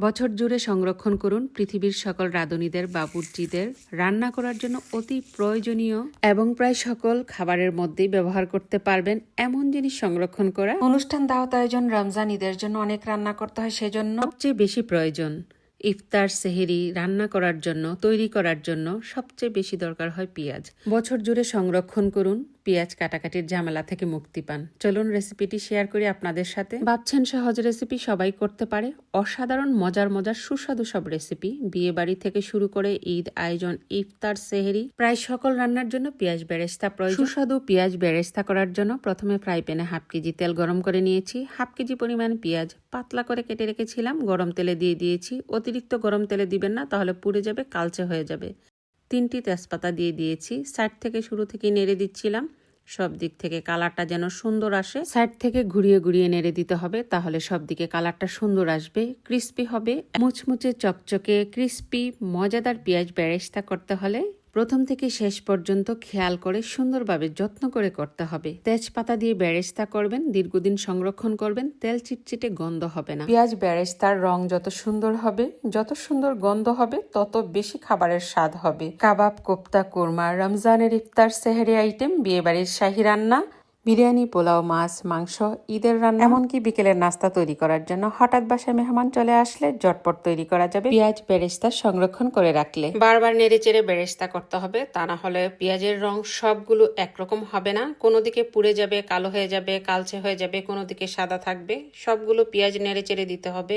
বছর জুড়ে সংরক্ষণ করুন পৃথিবীর সকল রাঁধুনিদের বাবুর্চিদের। রান্না করার জন্য অতি প্রয়োজনীয় এবং প্রায় সকল খাবারের মধ্যেই ব্যবহার করতে পারবেন এমন জিনিস সংরক্ষণ করা। অনুষ্ঠান দাওয়াত আয়োজন রমজান ঈদের জন্য অনেক রান্না করতে হয় সেজন্য। সবচেয়ে বেশি প্রয়োজন ইফতার সেহেরি রান্না করার জন্য তৈরি করার জন্য সবচেয়ে বেশি দরকার হয় পেঁয়াজ। বছর জুড়ে সংরক্ষণ করুন পেঁয়াজ কাটাকাটির ঝামেলা থেকে মুক্তি পান। চলুন রেসিপিটি শেয়ার করি আপনাদের সাথে। ভাবছেন সহজ রেসিপি সবাই করতে পারে? অসাধারণ, মজার মজার, সুস্বাদু সব রেসিপি বিয়ে বাড়ি থেকে শুরু করে ঈদ, আয়োজন, ইফতার, সেহেরি, প্রায় সকল রান্নার জন্য পেঁয়াজ বেরেস্তা প্রয়োজন। সুস্বাদু পেঁয়াজ বেরেস্তা করার জন্য প্রথমে ফ্রাই প্যানে হাফ কেজি তেল গরম করে নিয়েছি। হাফ কেজি পরিমাণ পেঁয়াজ পাতলা করে কেটে রেখেছিলাম। গরম তেলে দিয়ে দিয়েছি। অতিরিক্ত গরম তেলে দিবেন না, তাহলে পুড়ে যাবে, কালচে হয়ে যাবে। তিনটি তেজপাতা দিয়ে দিয়েছি। সাইড থেকে শুরু থেকে নেড়ে দিচ্ছিলাম। সব দিক থেকে কালারটা যেন সুন্দর আসে। সাইড থেকে ঘুরিয়ে ঘুরিয়ে নেড়ে দিতে হবে, তাহলে সব দিকে কালারটা সুন্দর আসবে ক্রিস্পি হবে। মুচমুচে চকচকে ক্রিস্পি মজাদার পেঁয়াজ বেরেস্তা করতে হলে প্রথম থেকে শেষ পর্যন্ত খেয়াল করে সুন্দরভাবে যত্ন করে করতে হবে। তেজপাতা দিয়ে বেরেস্তা করবেন, দীর্ঘদিন সংরক্ষণ করবেন, তেল চিটচিটে গন্ধ হবে না। পেঁয়াজ বেরেস্তার রং যত সুন্দর হবে, যত সুন্দর গন্ধ হবে, তত বেশি খাবারের স্বাদ হবে। কাবাব, কোপ্তা, কোরমা, রমজানের ইফতার, সেহেরি আইটেম, বিয়েবাড়ির শাহি রান্না বিরিয়ানি, পোলাও, মাছ, মাংস, ঈদের রান্না, এমনকি বিকেলের নাস্তা তৈরি করার জন্য হঠাৎ বাসায় মেহমান চলে আসলে জটপট তৈরি করা যাবে। পেঁয়াজ বেরেস্তা সংরক্ষণ করে রাখলে। বারবার নেড়ে চেড়ে বেরেস্তা করতে হবে, তা না হলে পেঁয়াজের রং সবগুলো একরকম হবে না। কোনো দিকে পুড়ে যাবে, কালো হয়ে যাবে, কালচে হয়ে যাবে, কোনো দিকে সাদা থাকবে। সবগুলো পেঁয়াজ নেড়ে চেড়ে দিতে হবে।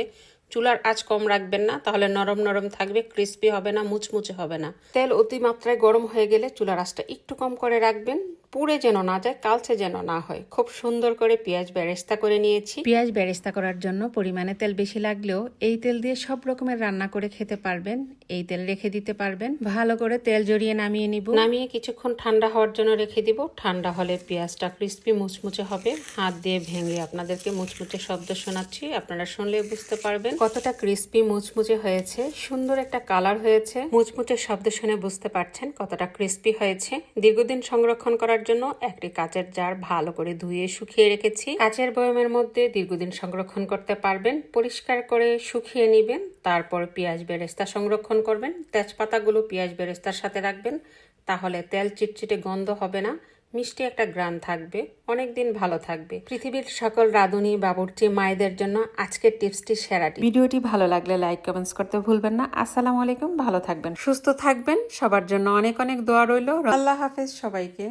চুলার আঁচ কম রাখবেন না, তাহলে নরম নরম থাকবে, ক্রিস্পি হবে না, মুচমুচে হবে না। তেল অতিমাত্রায় গরম হয়ে গেলে চুলার আঁচটা একটু কম করে রাখবেন। পুড়ে যেন না যায় কালচে যেন না হয়। খুব সুন্দর করে পেঁয়াজ বেরেস্তা করে নিয়েছি। পেঁয়াজ বেরেস্তা করার জন্য পরিমাণে তেল বেশি লাগলেও এই তেল দিয়ে সব রকমের রান্না করে খেতে পারবেন। এই তেল রেখে দিতে পারবেন। ভালো করে তেল জড়িয়ে নামিয়ে নিব। নামিয়ে কিছুক্ষণ ঠান্ডা হওয়ার জন্য রেখে দিব। ঠান্ডা হলে পেঁয়াজটা ক্রিস্পি মুচমুচে হবে। হাত দিয়ে ভেঙে আপনাদেরকে মুচমুচে শব্দ শোনাচ্ছি। আপনারা শুনলে বুঝতে পারবেন কতটা ক্রিস্পি মুচমুচে হয়েছে। সুন্দর একটা কালার হয়েছে। মুচমুচে শব্দ শুনে বুঝতে পারছেন কতটা ক্রিস্পি হয়েছে। দীর্ঘদিন সংরক্ষণ করার জন্য একটি কাচের জার ভালো করে ধুয়ে শুকিয়ে রেখেছি। কাচের বয়মের মধ্যে দীর্ঘদিন সংরক্ষণ করতে পারবেন। পরিষ্কার করে শুকিয়ে নেবেন। তারপর পেঁয়াজ বেরেস্তা সংরক্ষণ করবেন। তেজপাতাগুলো পেঁয়াজ বেরেস্তার সাথে রাখবেন। তাহলে তেল চিটচিটে গন্ধ হবে না। মিষ্টি একটা গ্রান থাকবে। অনেক দিন ভালো থাকবে। পৃথিবীর সকল রাঁধুনি বাবুর্চি মায়েদের জন্য আজকের টিপসটি সেরাটি ভিডিওটি ভালো লাগলে লাইক কমেন্টস করতে ভুলবেন না। আসসালামু আলাইকুম। ভালো থাকবেন। সুস্থ থাকবেন। সবার জন্য অনেক অনেক দোয়া রইল। আল্লাহ হাফেজ সবাইকে।